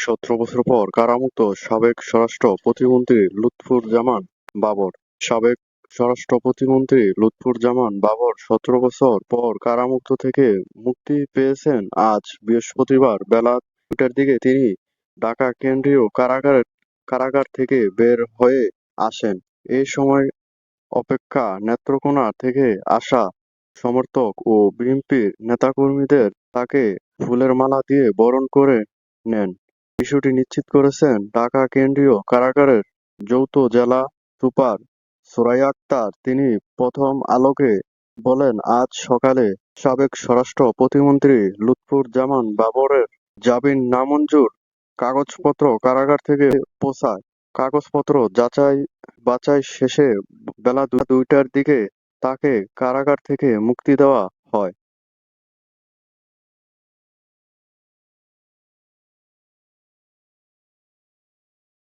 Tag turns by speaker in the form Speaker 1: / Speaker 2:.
Speaker 1: সতেরো বছর পর কারামুক্ত সাবেক স্বরাষ্ট্র প্রতিমন্ত্রী লুৎফুর জামান বাবর। সাবেক স্বরাষ্ট্র প্রতিমন্ত্রী লুৎফুর জামান বাবর সতেরো বছর পর কারামুক্ত থেকে মুক্তি পেয়েছেন। আজ বৃহস্পতিবার বেলা দুটার দিকে তিনি ঢাকা কেন্দ্রীয় কারাগার কারাগার থেকে বের হয়ে আসেন। এ সময় অপেক্ষা নেত্রকোনা থেকে আসা সমর্থক ও বিএনপির নেতাকর্মীদের তাকে ফুলের মালা দিয়ে বরণ করে নেন। বিষয়টি নিশ্চিত করেছেন ঢাকা কেন্দ্রীয় কারাগারের যৌথ জেলা সুপার সোরাইয়া আক্তার। তিনি প্রথম আলোকে বলেন, আজ সকালে সাবেক স্বরাষ্ট্র প্রতিমন্ত্রী লুৎফুর জামান বাবরের জামিন নামঞ্জুর। কাগজপত্র কারাগার থেকে পৌঁছায় কাগজপত্র যাচাই বাছাই শেষে বেলা দুইটার দিকে তাকে কারাগার থেকে মুক্তি দেওয়া হয়।